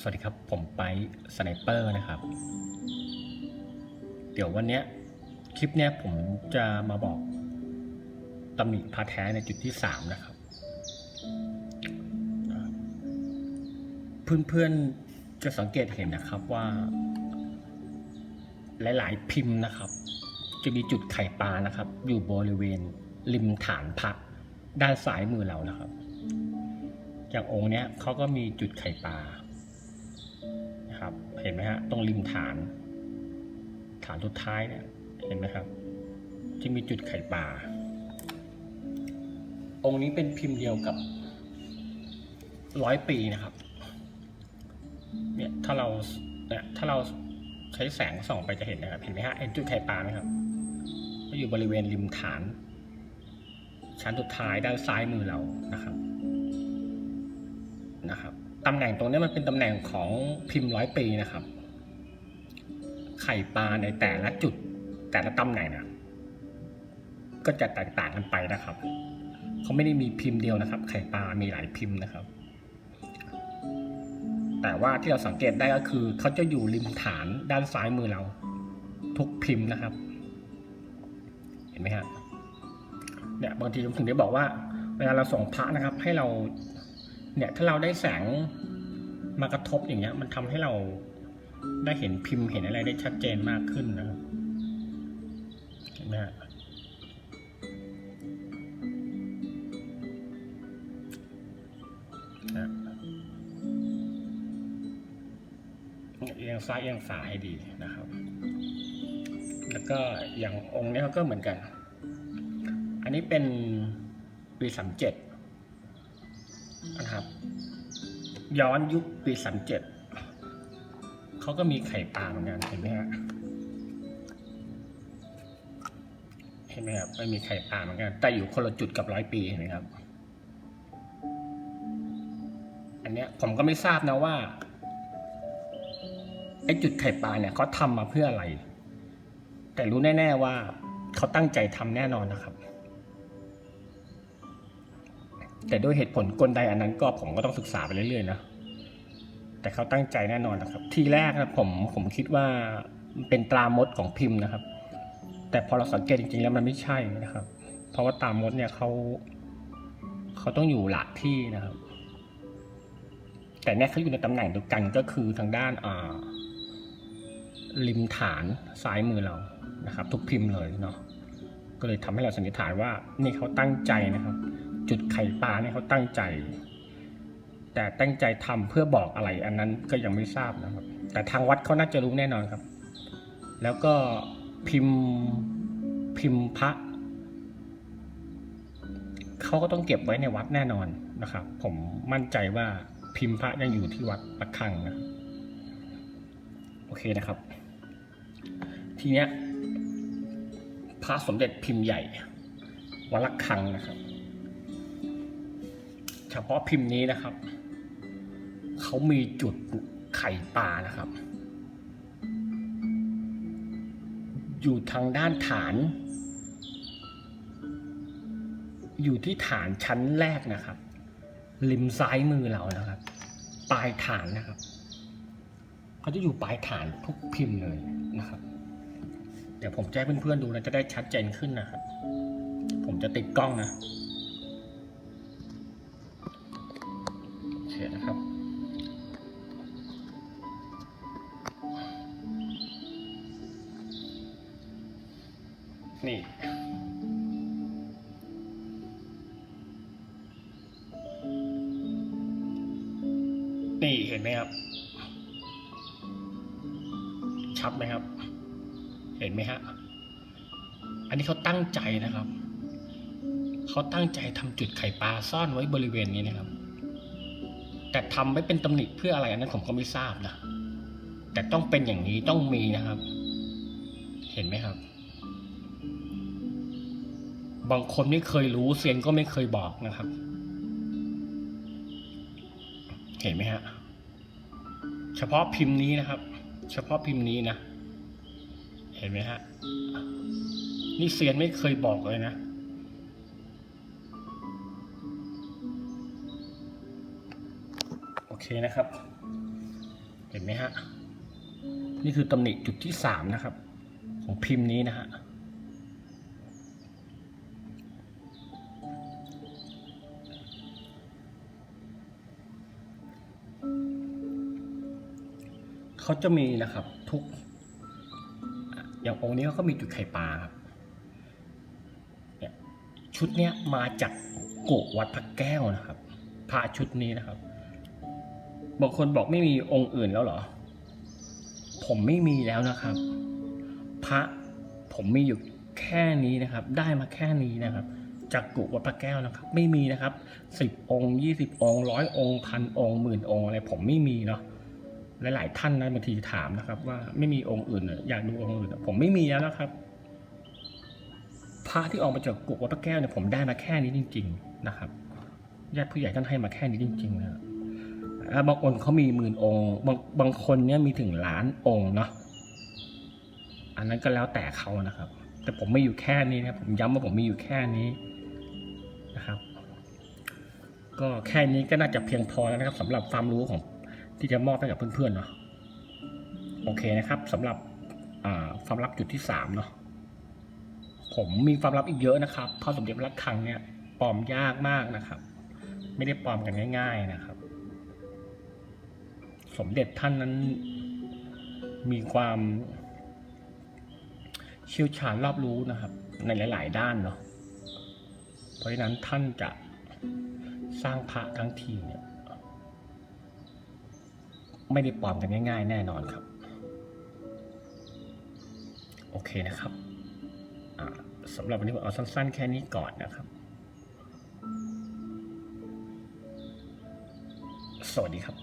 สวัสดีครับ ผมไปสไนเปอร์นะครับ เดี๋ยววันเนี้ยคลิปเนี้ยผมจะมาบอกตำหนิพาแท้ในจุดที่สามนะครับ เพื่อนๆจะสังเกตเห็นนะครับว่า หลายๆพิมพ์นะครับ จะมีจุดไข่ปลานะครับ อยู่บริเวณริมฐานพระด้านซ้ายมือเรานะครับ อย่างองค์เนี้ยเขาก็มีจุดไข่ปลา นะครับ เห็นไหมฮะตรงริมฐาน ฐานสุดท้ายเนี่ยเห็นไหมครับจะมีจุดไข่ปลาองค์นี้เป็นพิมพ์เดียวกับร้อยปีนะครับ เนี่ยถ้าเราเนี่ยถ้าเราใช้แสงส่องไปจะเห็นนะครับ เห็นไหมฮะเห็นจุดไข่ปลาไหมครับก็อยู่บริเวณริมฐาน ชั้นสุดท้ายด้านซ้ายมือเรานะครับนะครับ ตำแหน่งตรงนี้มันเป็นตำแหน่งของพิมพ์ร้อยปีนะครับ ไข่ปลาในแต่ละจุดแต่ละตำแหน่งนะก็จะแตกต่างกันไปนะครับเขาไม่ได้มีพิมพ์เดียวนะครับ ไข่ปลามีหลายพิมพ์นะครับ แต่ว่าที่เราสังเกตได้ก็คือเขาจะอยู่ริมฐานด้านซ้ายมือเรา ทุกพิมพ์นะครับ เห็นไหมฮะเนี่ยบางทีผมถึงได้บอกว่า เวลาเราส่งพระนะครับ ให้เรา เนี่ยถ้าเราได้แสงมากระทบอย่างเงี้ย มันทำให้เราได้เห็นพิมพ์เห็นอะไรได้ชัดเจนมากขึ้นนะครับเห็นไหมฮะเอียงซ้ายเอียงฝาให้ดีนะครับ แล้วก็อย่างองค์เนี้ยก็เหมือนกัน อันนี้เป็นปีสามเจ็ด นะครับ ย้อนยุคปีสามเจ็ดเขาก็มีไข่ปลาเหมือนกันเห็นไหมฮะเห็นไหมครับไม่มีไข่ปลาเหมือนกัน แต่อยู่คนละจุดกับร้อยปีเห็นไหมครับ อันเนี้ยผมก็ไม่ทราบนะว่าไอ้จุดไข่ปลาเนี่ยเขาทำมาเพื่ออะไร แต่รู้แน่ ๆว่าเขาตั้งใจทำแน่นอนนะครับ แต่ด้วยเหตุผลกลใดอันนั้นก็ผมก็ต้องศึกษาไปเรื่อยๆนะแต่เขาตั้งใจแน่นอนนะครับ ทีแรกนะผมผมคิดว่าเป็นตรามดของพิมพ์นะครับ แต่พอเราสังเกตจริงๆแล้วมันไม่ใช่นะครับ เพราะว่าตรามดเนี่ยเขาเขาต้องอยู่หลักที่นะครับ แต่เนี่ยเขาอยู่ในตำแหน่งเดียวกันก็คือทางด้านอ่าริมฐานซ้ายมือเรานะครับ ทุกพิมพ์เลยเนาะก็เลยทำให้เราสันนิษฐานว่านี่เขาตั้งใจนะครับ จุดไข่ปลาเนี่ยเขาตั้งใจ แต่ตั้งใจทำเพื่อบอกอะไร อันนั้นก็ยังไม่ทราบนะครับ แต่ทางวัดเขาน่าจะรู้แน่นอนครับ แล้วก็พิมพ์พิมพ์พระเขาก็ต้องเก็บไว้ในวัดแน่นอนนะครับ ผมมั่นใจว่าพิมพ์พระยังอยู่ที่วัดประคังนะโอเคนะครับ ทีเนี้ยพระสมเด็จพิมพ์ใหญ่วัดระฆังนะครับ ฉพาะพิมพ์นี้นะครับ เขามีจุดไข่ปลานะครับ อยู่ทางด้านฐาน อยู่ที่ฐานชั้นแรกนะครับ ริมซ้ายมือเรานะครับ ปลายฐานนะครับเขาจะอยู่ปลายฐานทุกพิมพ์เลยนะครับ เดี๋ยวผมแจะให้เพื่อนๆดูนะจะได้ชัดเจนขึ้นนะครับ ผมจะติดกล้องนะ เคนะครับ นี่นี่เห็นไหมครับ ชัดไหมครับ เห็นไหมฮะ อันนี้เขาตั้งใจนะครับ เขาตั้งใจทำจุดไข่ปลาซ่อนไว้บริเวณนี้นะครับ แต่ทำไม่เป็นตำหนิเพื่ออะไรอันนั้นผมก็ไม่ทราบนะแต่ต้องเป็นอย่างนี้ต้องมีนะครับ เห็นไหมครับ บางคนไม่เคยรู้เซียนก็ไม่เคยบอกนะครับ เห็นไหมฮะเฉพาะพิมพ์นี้นะครับ เฉพาะพิมพ์นี้นะ เห็นไหมฮะนี่เซียนไม่เคยบอกเลยนะ เคนะครับ เห็นไหมฮะ นี่คือตำหนิจุดที่สามนะครับ ของพิมพ์นี้นะฮะเขาจะมีนะครับทุก อย่างองค์นี้เขาก็มีจุดไข่ปลาครับชุดเนี้ยมาจากโกวัดพระแก้วนะครับพระชุดนี้นะครับ บางคนบอกไม่มีองค์อื่นแล้วเหรอ ผมไม่มีแล้วนะครับ พระผมมีอยู่แค่นี้นะครับ ได้มาแค่นี้นะครับจากกุวัดพระแก้วนะครับ ไม่มีนะครับสิบองค์ยี่สิบองค์ร้อยองค์พันองค์หมื่นองค์อะไรผมไม่มีเนาะหลายๆท่านนะบางทีถามนะครับ ว่าไม่มีองค์อื่นอยากดูองค์อื่นผมไม่มีแล้วนะครับพระที่ออกมาจากกุวัดพระแก้วเนี่ยผมได้มาแค่นี้จริง ๆ นะครับญาติผู้ใหญ่ท่านให้มาแค่นี้จริงๆนะครับ บางองค์เขามีหมื่นองค์บางบางคนเนี่ยมีถึงล้านองค์เนาะอันนั้นก็แล้วแต่เขานะครับ แต่ผมไม่อยู่แค่นี้นะผมย้ำว่าผมมีอยู่แค่นี้นะครับ ก็แค่นี้ก็น่าจะเพียงพอแล้วนะครับสำหรับความรู้ของที่จะมอบให้กับเพื่อนๆเนาะโอเคนะครับสำหรับความลับจุดที่สามเนาะผมมีความลับอีกเยอะนะครับพราะสมเด็จพระคังเนี่ยปลอมยากมากนะครับ ไม่ได้ปลอมกันง่าย ๆนะครับ สมเด็จท่านนั้นมีความเชี่ยวชาญรอบรู้นะครับ ในหลาย ๆ ด้านเนาะเพราะฉะนั้นท่านจะสร้างพระทั้งทีเนี่ย ไม่ได้ปลอมกันง่าย ๆ แน่นอนครับ โอเคนะครับสำหรับวันนี้ผมเอาสั้น ๆ แค่นี้ก่อนนะครับ สวัสดีครับ